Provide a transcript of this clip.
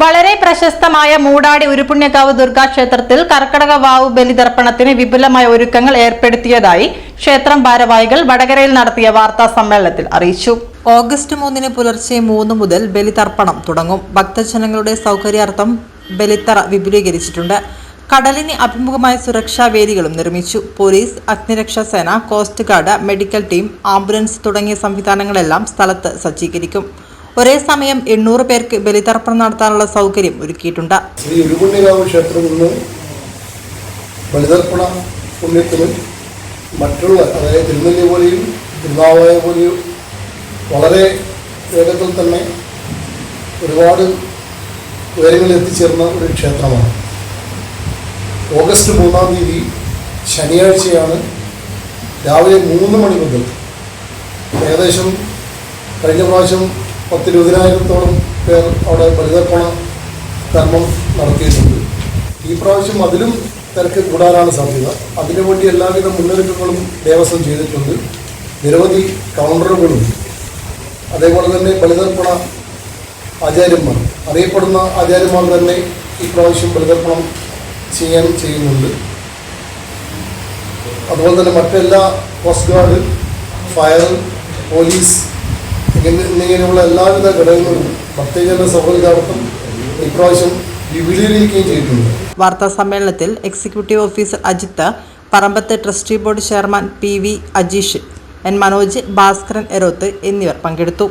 വളരെ പ്രശസ്തമായ മൂടാടി ഉരുപുണ്യകാവ് ദുർഗാക്ഷേത്രത്തിൽ കർക്കടക വാവു ബലിതർപ്പണത്തിന് വിപുലമായ ഒരുക്കങ്ങൾ ഏർപ്പെടുത്തിയതായി ക്ഷേത്രം ഭാരവാഹികൾ വടകരയിൽ നടത്തിയ വാർത്താ സമ്മേളനത്തിൽ അറിയിച്ചു. ഓഗസ്റ്റ് മൂന്നിന് പുലർച്ചെ മൂന്ന് മുതൽ ബലിതർപ്പണം തുടങ്ങും. ഭക്തജനങ്ങളുടെ സൗകര്യാർത്ഥം ബലിത്തറ വിപുലീകരിച്ചിട്ടുണ്ട്. കടലിന് അഭിമുഖമായ സുരക്ഷാ വേദികളും നിർമ്മിച്ചു. പോലീസ് അഗ്നിരക്ഷാ സേന coast guard medical team ambulance തുടങ്ങിയ സംവിധാനങ്ങളെല്ലാം സ്ഥലത്ത് സജ്ജീകരിക്കും. ഒരേ സമയം എണ്ണൂറ് പേർക്ക് ബലിതർപ്പണം നടത്താനുള്ള സൗകര്യം ഒരുക്കിയിട്ടുണ്ട്. ശ്രീ ഉരുപുണ്യകാവ് ക്ഷേത്രത്തിൽ നിന്ന് ബലിതർപ്പണ പുണ്യത്തിനും മറ്റുള്ള അതായത് തിരുനെല്ലി പോലെയും തിരുനാവായ പോലെയും വളരെ വേഗത്തിൽ തന്നെ ഒരുപാട് ഉയരങ്ങളിൽ എത്തിച്ചേർന്ന ഒരു ക്ഷേത്രമാണ്. ഓഗസ്റ്റ് മൂന്നാം തീയതി ശനിയാഴ്ചയാണ് രാവിലെ മൂന്ന് മണി മുതൽ ഏകദേശം കഴിഞ്ഞ പ്രാവശ്യം പത്തിരുപതിനായിരത്തോളം പേർ അവിടെ ബലിതർപ്പണ കർമ്മം നടത്തിയിട്ടുണ്ട്. ഈ പ്രാവശ്യം അതിലും തിരക്ക് കൂടാനാണ് സാധ്യത. അതിനുവേണ്ടി എല്ലാവിധ മുന്നൊരുക്കങ്ങളും ദേവസ്വം ചെയ്തിട്ടുണ്ട്. നിരവധി കൗണ്ടറുകളും അതേപോലെ തന്നെ ബലിതർപ്പണ ആചാര്യന്മാർ. അറിയപ്പെടുന്ന ആചാര്യന്മാർ തന്നെ ഈ പ്രാവശ്യം ബലിതർപ്പണം ചെയ്യാൻ ചെയ്യുന്നുണ്ട്. അതുപോലെ തന്നെ മറ്റെല്ലാ കോസ്റ്റ് ഗാർഡ് ഫയർ പോലീസ് എന്നിങ്ങനെയുള്ള എല്ലാവിധ ഘടകങ്ങളും ഭക്തജന സൗഹൃദാർത്ഥം ഇപ്രാവശ്യം വിപുലീകരിക്കുകയും ചെയ്തിട്ടുണ്ട്. വാർത്താ സമ്മേളനത്തിൽ executive officer Ajith Parambath trustee board chairman P V Ajeesh N Manoj Bhaskaran Eroth എന്നിവർ പങ്കെടുത്തു.